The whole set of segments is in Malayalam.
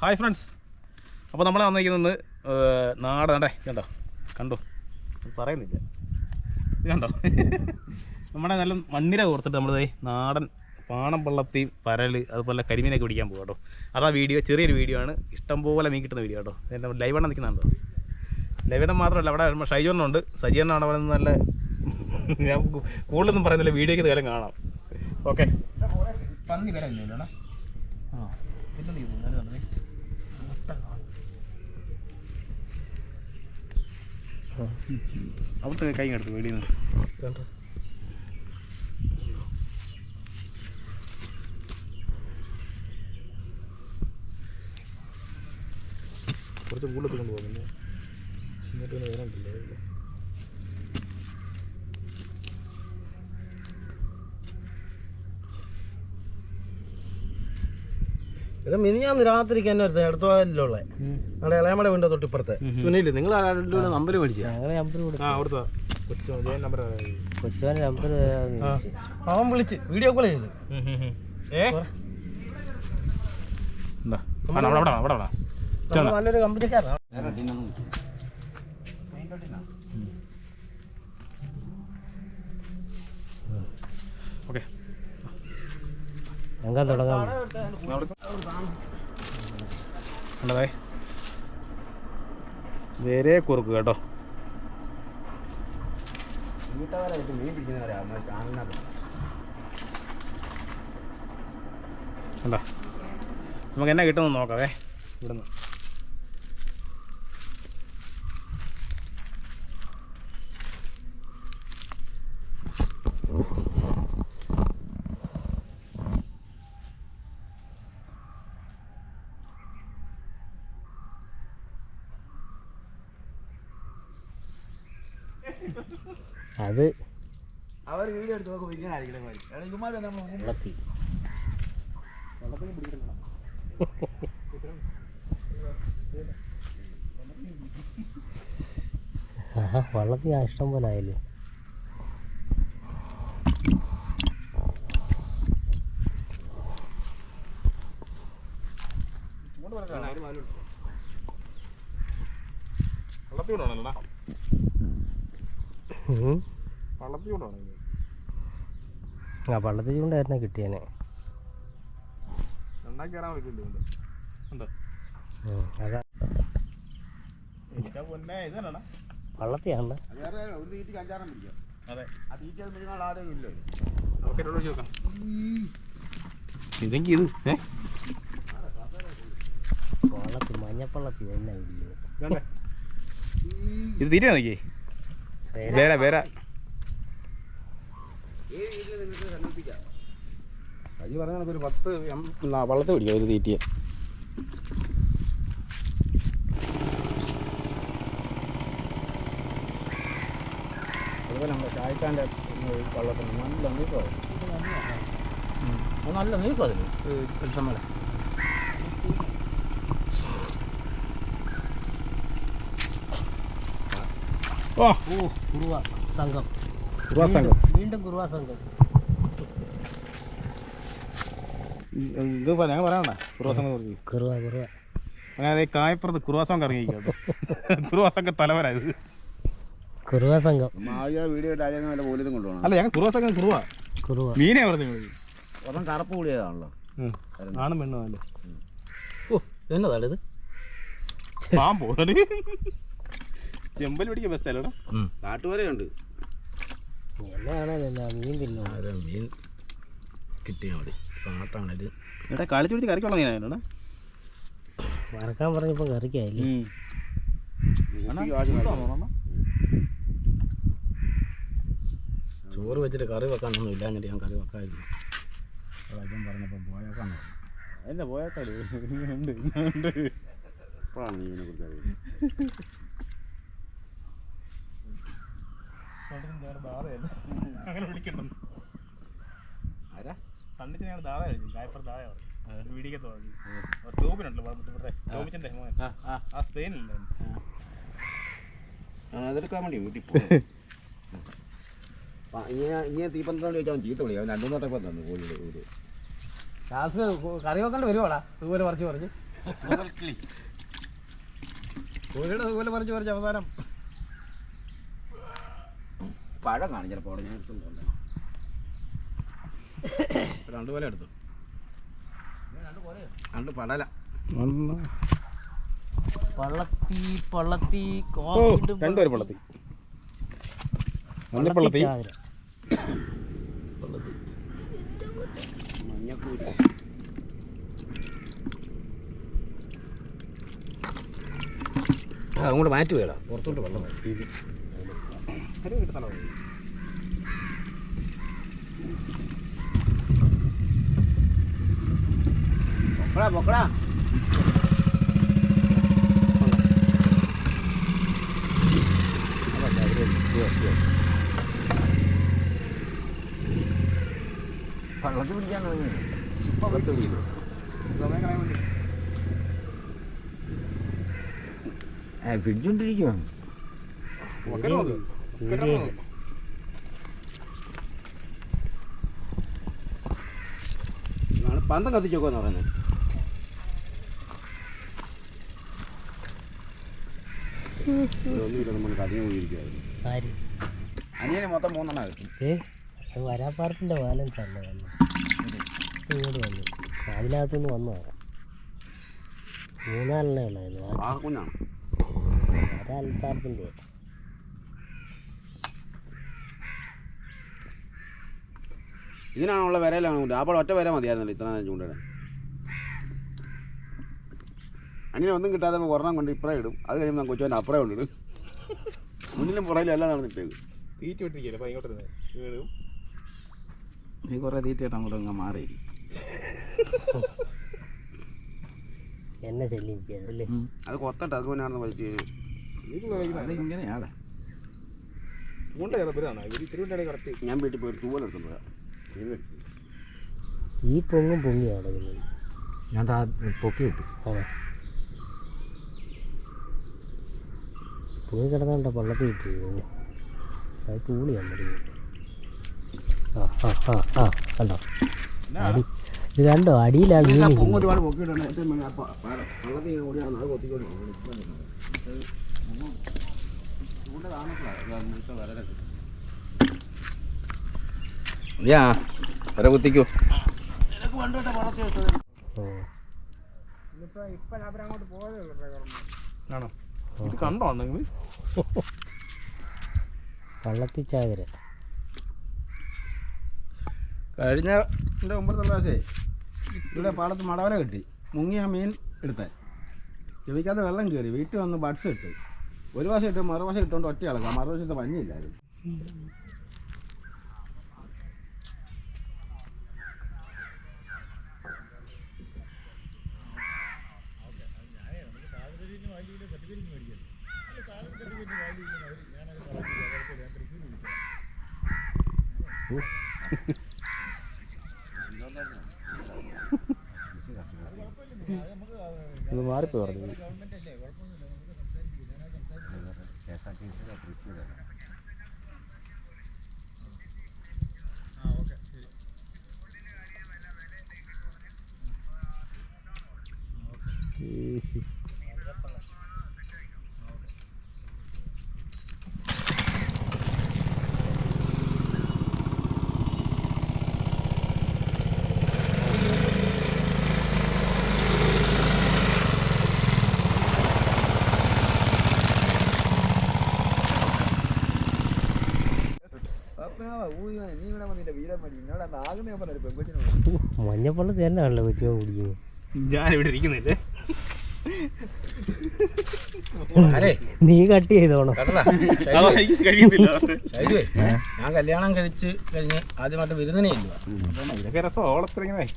ഹായ് ഫ്രണ്ട്സ് അപ്പോൾ നമ്മൾ വന്നിരിക്കുന്നത് നാട് നാടൻ കണ്ടേ? കണ്ടോ? കണ്ടോ പറയുന്നില്ല. ഇത് കണ്ടോ? നമ്മുടെ നല്ല മണ്ണിര കോർത്തിട്ട് നമ്മൾ നാടൻ പാണം പള്ളത്തി പരൽ അതുപോലെ കരിമീനൊക്കെ പിടിക്കാൻ പോകും കേട്ടോ. അതാ വീഡിയോ ചെറിയൊരു വീഡിയോ ആണ്. ഇഷ്ടംപോലെ മീൻ കിട്ടുന്ന വീഡിയോ കേട്ടോ. എന്റെ ലൈവെണ്ണം നിൽക്കുന്നുണ്ടോ? ലൈവെണ്ണം മാത്രമല്ല അവിടെ ഷൈജോണ്ണുണ്ട് സജീവണ്ണാണ് അവിടെ നിന്ന് നല്ല ഞാൻ കൂടുതലൊന്നും പറയുന്നില്ല. വീഡിയോയ്ക്ക് കാലം കാണാം. ഓക്കെ. പന്നി ഇല്ലല്ലോ ആ. പിന്നെ നീ പോകുന്നത് കണ്ടേ മുട്ട കാണും. അവിടുത്തെ കൈ എടുത്തു വെളിയിൽ നിന്ന് കുറച്ച് കൂടുതൽ കൊണ്ട് പോകുന്നു എന്നിട്ട് പിന്നെ വേറെ ഉണ്ടല്ലോ ഇത് മിനിഞ്ഞാന്ന് രാത്രിക്ക് എന്നെ ഒരുത്തൻ എടുത്ത പോയല്ലേ നമ്മുടെ ഇളയമ്മയുടെ വീണ്ടും തൊട്ടിപ്പുറത്തെ. സുനിൽ നിങ്ങൾ നമ്പർ മേടിച്ചു? ഞങ്ങളെ നമ്പർ കൊടുത്തു. കൊച്ചുവാൻ അവൻ വിളിച്ച് വീഡിയോ കോൾ ചെയ്ത്. നല്ലൊരു കമ്പനിക്കാരനാണ് ഓക്കെ ഞങ്ങൾ തുടങ്ങാം. വേറെ കുറുക്ക് കേട്ടോ. കണ്ടോ? നമുക്ക് എന്നാ കിട്ടുമെന്ന് നോക്കാവേ ഇവിടുന്ന്. അത് അവർ വീഡിയോ എടുത്ത് നോക്കുമ്പോൾ ഇങ്ങനെ ആയിരിക്കണം ഇവന്മാർ നമ്മൾ വെള്ളത്തി ആഹാ വള്ളത്തിൽ ഇഷ്ടം പോലെ ആയില്ലേ? വള്ളത്തിൽ. വള്ളത്തിൽ കൊണ്ടാണ് ആ പള്ളത്തി ചൂണ്ടായിരുന്നു കിട്ടിയേനെ പള്ളത്തിയാണ് ഇത് ഏ? വള്ളത്തിൽ മഞ്ഞപ്പള്ളത്തിൽ തന്നെ. ഇത്? തീരെ നോക്കി വേറെ വേറെ അജി പറഞ്ഞ ഒരു പത്ത് വള്ളത്തെ പിടിക്കാം ഒരു തീറ്റിയെ. അതുപോലെ നമ്മുടെ ഷായിക്കാന്റെ വള്ളത്തിന് നല്ല നീക്കോ നല്ല നീക്കോ അതിന് പെരുസമ്മല കുറുവ സംഘം. കുറുവാ സംഘം. വീണ്ടും കുറുവ സംഘം. ഇത് പറ- ഞങ്ങൾ പറയണ്ട കുറുവാ സംഘം കുറിച്ച്. കുറുവ കുറുവ അങ്ങനെ കായപ്പുറത്ത് കുറുവാ സംഘം ഇറങ്ങിയിരിക്കും കുറുവാ സംഘം തലവരാ ഇത്. കുറുവ സംഘം. മാവിയ വീഡിയോ ഇട്ടാലും വല്ല പോലീസും കൊണ്ടുപോകണം. അല്ല ഞങ്ങൾ കുറുവാ സംഘം കുറുവാ കുറുവ മീനെ പറഞ്ഞു ഒരെണ്ണം കറുപ്പ് കൂടിയതാണല്ലോ. ആണും പെണ്ണും അല്ലേ? ഓ എന്നതാണ് ഇത്? പാമ്പോ? ചെമ്പൽ പിടിക്കാൻ ബെസ്റ്റ് അല്ലേടാ കാട്ടുവരെയുണ്ട് മീൻ തിന്നു ആരോ മീൻ കിട്ടിയാൽ മതി. പാട്ടാണിത്. എടാ കളിച്ചു പിടിച്ച് കറിക്കുള്ള മീനാണ് വറക്കാൻ പറഞ്ഞപ്പോൾ കറിക്കായില്ലേ? ചോറ് വെച്ചിട്ട് കറി വെക്കാനൊന്നും ഇല്ല അങ്ങനെ ഞാൻ കറി വെക്കായിരുന്നു. അതാദ്യം പറഞ്ഞപ്പോൾ പോയേക്കാന്ന് പറഞ്ഞു. അല്ല പോയാക്കാളി ഉണ്ട് ഉണ്ട്. ഇപ്പോഴാണ് ഇതിനെ കുറിച്ച് അറിയുന്നത് അങ്ങനെ വിളിക്കണം ആരാ? സണ്ണിച്ച് ഞങ്ങൾ ദാദ കഴിച്ചു കായപ്പുറം ദാദ പറഞ്ഞു. വീടിക്കത്ത് പറഞ്ഞു. ടോബിനുണ്ടല്ലോ ടോമിച്ചന്റെ മോൻ. ആ സ്പെയിനില്ലേ അതെടുക്കാൻ വേണ്ടി വീട്ടിൽ പോകും ഇങ്ങനെ ഇങ്ങനെ തീപ്പന്തോണ്ട് ചോദിച്ചാൽ അവൻ ചീത്ത വിളിക്കും. അവൻ രണ്ടു മൂന്നോട്ടൊക്കെ തന്നു കോഴിയുടെ ഊര് ലാസ്റ്റ് കറി വെക്കേണ്ടി വരുവാടാ. ഇതുപോലെ പറിച്ച് പറിച്ച്. കോഴിയുടെ അതുപോലെ പറിച്ച് പറിച്ച് അവസാനം. പഴം കാണും. ചിലപ്പോൾ അവിടെ ഞാൻ എടുത്തുണ്ട് രണ്ട് പോലെ എടുത്തു. രണ്ട് പടല. പള്ളത്തി പള്ളത്തി രണ്ടുപേരും പള്ളത്തി. മഞ്ഞക്കൂരി അങ്ങോട്ട് മാറ്റി വേടാ പുറത്തോട്ട് വെള്ളം വെള്ളത്തിൽ പിടിക്കാൻ പിടിച്ചോണ്ടിരിക്കുവാണ് പന്തം കത്തിച്ചോക്കോന്ന് പറയുന്നത്. ഒന്നുമില്ല നമ്മൾ കതിഞ്ഞു പോയിരിക്കുവായിരുന്നു ആര്? അനിയന് മൊത്തം മൂന്നെണ്ണം കിട്ടും. അത് വരാപ്പാർക്കിന്റെ ബാലൻസ് അല്ല വന്നു. ഇങ്ങോട്ട് വന്നു അതിനകത്തുനിന്ന് വന്നതാണ് മൂന്നാലെണ്ണേ ഉള്ളായിരുന്നു ഒരൽപ്പാർക്കിന്റെ ഇതിനാണുള്ള വിരയിലാണ്? അപ്പോൾ ഒറ്റ വിര മതിയായിരുന്നല്ലോ ഇത്ര നേരം ചൂണ്ടിടാൻ അങ്ങനെ ഒന്നും കിട്ടാതെ ഒരെണ്ണം കൊണ്ട് ഇപ്പറേ ഇടും. അത് കഴിയുമ്പോൾ നമുക്ക് കൊച്ചുവിന്റെ അപ്പുറേ കൊണ്ടിടും മുന്നിലും പുറയിലും എല്ലാം നടന്നിട്ടേക്ക് തീറ്റ വിട്ടിരിക്കല്ലേ അപ്പൊ ഇങ്ങോട്ട് വീഴും നീ കുറേ തീറ്റയായിട്ട് അങ്ങോട്ട് അങ്ങ് മാറി. എന്നെ ശല്യം ചെയ്യാതല്ലേ അത് കൊത്തട്ടെ അത് വലിച്ചു അത് ഇങ്ങനെയാണ്. ഞാൻ വീട്ടിൽ പോയി തൂവൽ എടുക്കുന്നത് ഈ പൊങ്ങും പൊങ്ങിയാണ് ഞാൻ പൊക്കി കിട്ടും ആണോ കിടന്നുണ്ട് പള്ളത്തിൽ കിട്ടി അത് തൂളിയാണ് ആ ആ ആ ആ കണ്ടോ? അടി ഇത് കണ്ടോ? അടിയിലാണ് മീൻ അവരങ്ങോട്ട് കൊത്തിക്കൊണ്ട് യാ വര കുത്തിക്കോ. ഓ. ആണോ? ഇത് കണ്ടോ നിങ്ങൾ? ചാകര കഴിഞ്ഞ എന്റെ ഒമ്പത് പ്രാവശ്യേ ഇവിടെ പാടത്ത് മടവല കിട്ടി. മുങ്ങിയ മീൻ എടുത്തേ. ചെവിക്കാതെ വെള്ളം കയറി വീട്ടിൽ വന്ന് ബഡ്സ് ഇട്ട്. ഒരു വശം ഇട്ട് മറുവശം ഇട്ടുകൊണ്ട് ഒറ്റ ഇളക്കാം മറുവശത്തെ പഞ്ഞില്ലായിരുന്നു ഇത് മാറിപ്പോയി പറഞ്ഞു മഞ്ഞപ്പള്ളത്തി തന്നെയാണല്ലോ കൊച്ചു കുടിക്കുന്നത് ഇവിടെ ഇരിക്കുന്നില്ലേ? നീ കട്ട് ചെയ്തോണം. ഞാൻ കല്യാണം കഴിച്ച് കഴിഞ്ഞ് ആദ്യമായിട്ട് വിരുന്നിനെ ഇല്ല ഇതൊക്കെ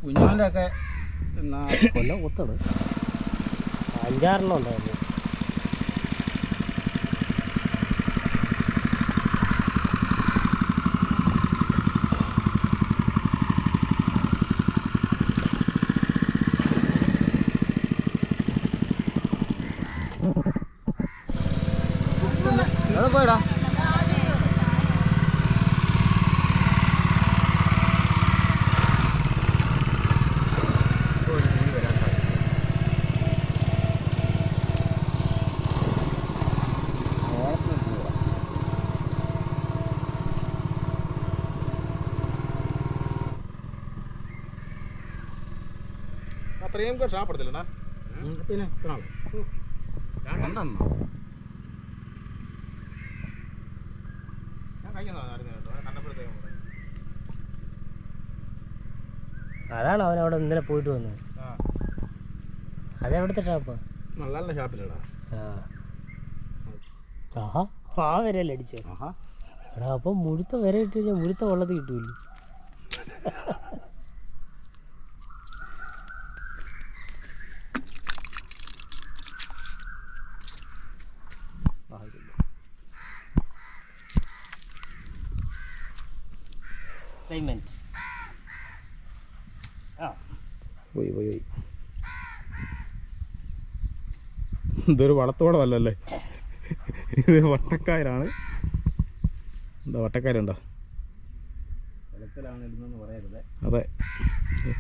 കുഞ്ഞോന്റെ ഒക്കെ കൊല്ലം കുത്തണ് അഞ്ചാറെണ്ണം ഉണ്ടായിരുന്നു. അത്രയും ഷാപ്പെടുത്തില്ലടാ ഉം, പിന്നെ കാണാം. രണ്ടെണ്ണം? ഞാൻ കഴിക്കുന്നതാണ് കണ്ടപ്പോഴത്തേക്കും അതാണ് അവൻ അവിടെ ഇന്നലെ പോയിട്ട് വന്നത്? ആ. അതെവിടുത്തെ ഷാപ്പ്? നല്ല നല്ല ഷാപ്പിലടാ. ആ. ആഹാ ആ വരെയല്ലേ അടിച്ചേ? ആഹാ. എടാ അപ്പം മുഴുത്ത വര കഴിഞ്ഞാൽ മുഴുത്ത വെള്ളത്തിൽ കിട്ടൂല്ലേ പേയ്മെന്റ് ആ പോയി പോയി പോയി ഇതൊരു വളത്തോടമല്ലല്ലേ ഇത് വട്ടക്കായലാണ്. എന്താ വട്ടക്കാരുണ്ടോ? അതെ.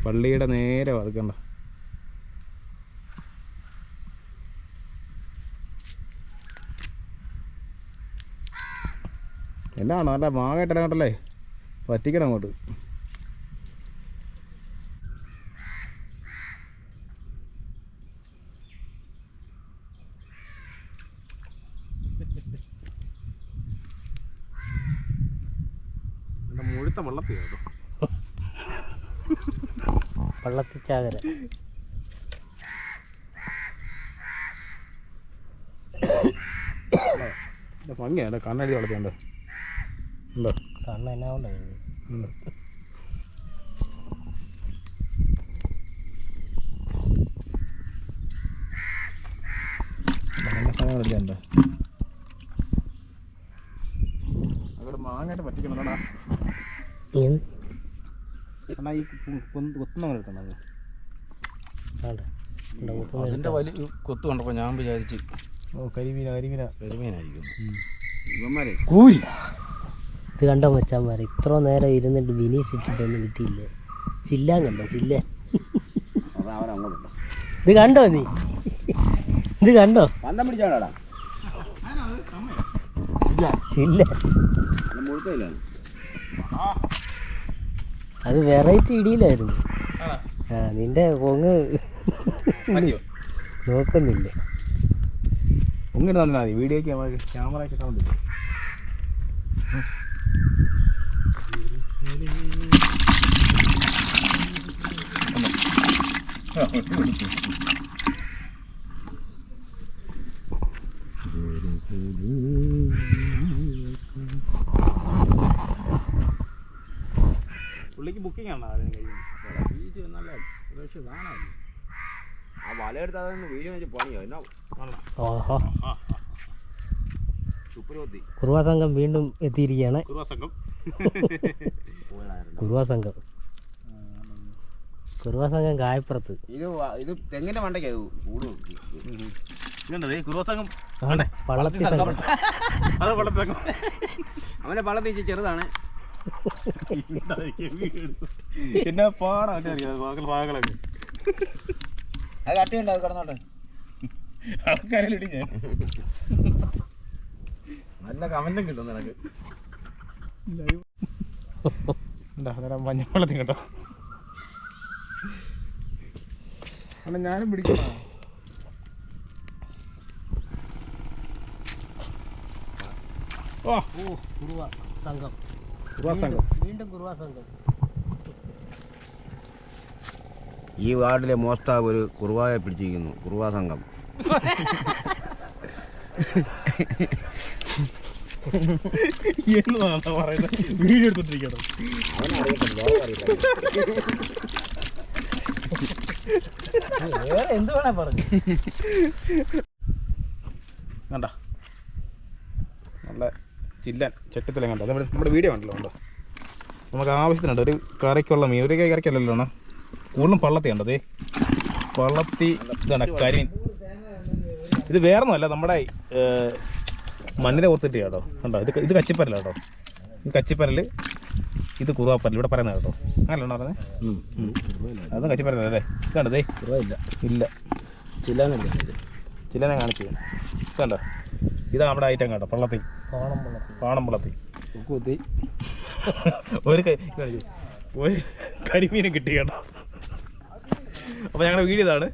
പള്ളിയുടെ നേരെ വറുക്കണ്ട എന്നാണോ അല്ല മാങ്ങ ഇട്ടല്ലേ പറ്റിക്കണം അങ്ങോട്ട്. മുഴുത്ത വള്ളത്തി വള്ളത്തിച്ചാകര. ഭംഗിയാണ് കണ്ണടി വളർത്തിയുണ്ട്. ഉണ്ടോ? കണ്ണ എന്നാ കൊണ്ടാണ് ഉണ്ട്? ഉണ്ട് അവിടെ മാങ്ങായിട്ട് പറ്റിക്കണോടാ എന്നാ ഈ കൊത്തുന്നവർ എടുക്കണം അതിന്റെ വലിയ കൊത്തു കണ്ടപ്പോ ഞാൻ വിചാരിച്ച് ഓ കരിമീന കരിമീന. കരിമീനായിരിക്കും. ഇവന്മാരെ. കൂരി ഇത് കണ്ടോ മച്ചാന്മാരെ? ഇത്ര നേരം ഇരുന്നിട്ട് വിനീഷ് ഇട്ടിട്ടൊന്നും കിട്ടിയില്ല? ചില്ലാൻ കണ്ടോ? ചില്ല? അതാ അവൻ അങ്ങോട്ടുണ്ടോ ഇത് കണ്ടോ നീ? ഇത് കണ്ടോ? പന്തം പിടിച്ചാടാ. ചില്ല. മുഴുത്തില്ല? അത് വെറൈറ്റി ഇടിയിലായിരുന്നു. ആ നിന്റെ പൊങ്ങ് നോക്കുന്നില്ലേ. തന്നാൽ മതി. വീഡിയോ ക്യാമറ ഒക്കെ കാണുന്നില്ല പുള്ളിക്ക് ബുക്കിംഗ് ആണോ അതിന് കഴിയുന്നത് നല്ല ആ വല എടുത്താൽ അതൊന്ന് വീഡിയോ വെച്ച് പണിയോ? എന്നാ ഓഹോ കുറുവാ സംഘം വീണ്ടും എത്തിയിരിക്കുകയാണ്. കുറുവ സംഘം കുറുവാ സംഘം കുറുവാ സംഘം കായപ്പുറത്ത്. ഇത് ഇത് തെങ്ങിന്റെ മണ്ടയ്ക്ക് കൂട് കുറുവ സംഘം. പള്ളത്തി സംഘം. അവന്റെ പള്ളത്തിൽ ചെറുതാണ്. എന്നാ പാടാ ഭാഗങ്ങളൊക്കെ അത് കട്ടിയുണ്ട് അത് കിടന്നോട്ടെ. ആൾക്കാരിലിടി ഞാൻ. നല്ല കമന്റും കിട്ടും നിനക്ക്. അന്നേരം മഞ്ഞവെള്ളത്തിൽ കേട്ടോ. അല്ല ഞാനും പിടിക്കണോ? ഓ. ഓ കുറുവ സംഘം. സംഘം വീണ്ടും കുറുവാ സംഘം ഈ വാർഡിലെ മോസ്താവ് ഒരു കുറുവായെ പിടിച്ചിരിക്കുന്നു. കുറുവാ സംഘം പറയുന്നത്? വീഡിയോ എടുത്തോണ്ടിരിക്കണം വേറെ എന്ത് വേണേ പറഞ്ഞു കണ്ട? നല്ല ചില്ലൻ ചെട്ടത്തിലെ കണ്ടോ നമ്മുടെ നമ്മുടെ വീഡിയോ ഉണ്ടല്ലോ ഉണ്ടോ നമുക്ക് ആവശ്യത്തിനുണ്ട്. ഒരു കറിക്കുള്ള മീൻ. ഒരു കറിക്കല്ലല്ലോ അണ്ണാ. കൂടുതലും പള്ളത്തി ഉണ്ടതേ പള്ളത്തി ഇതാണ് കരി ഇത് വേറൊന്നുമല്ല നമ്മുടെ മണ്ണിനെ ഓർത്തിട്ട് കേട്ടോ കണ്ടോ? ഇത് ഇത് കച്ചിപ്പരല കേട്ടോ. ഇത് കച്ചിപ്പരൽ ഇത് കുറുവാപ്പരൽ ഇവിടെ പറയുന്നത് കേട്ടോ. അങ്ങനല്ല പറഞ്ഞത് അതും കച്ചിപ്പരല അല്ലേ? ഇത്? കണ്ടതേ കുറവില്ല. ഇല്ല. ചില്ലാനല്ലേ ഇത്? ചില്ലനെ കാണിച്ചു കണ്ടോ? ഇതാണ് നമ്മുടെ ഐറ്റം കേട്ടോ പള്ളത്തി. ഓണം വെള്ളത്തിൽ പാണം പള്ളത്തി കുത്തി ഒരു. ഒരു കരിമീനും കിട്ടി കേട്ടോ. അപ്പോൾ ഞങ്ങളുടെ വീഡിയോ ഇതാണ്.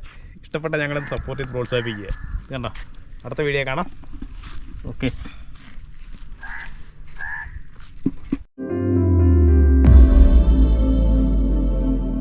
ഇഷ്ടപ്പെട്ട ഞങ്ങളെ സപ്പോർട്ട് ചെയ്ത് പ്രോത്സാഹിപ്പിക്കുക. കണ്ടോ? അടുത്ത വീഡിയോ കാണാം. ഓക്കെ.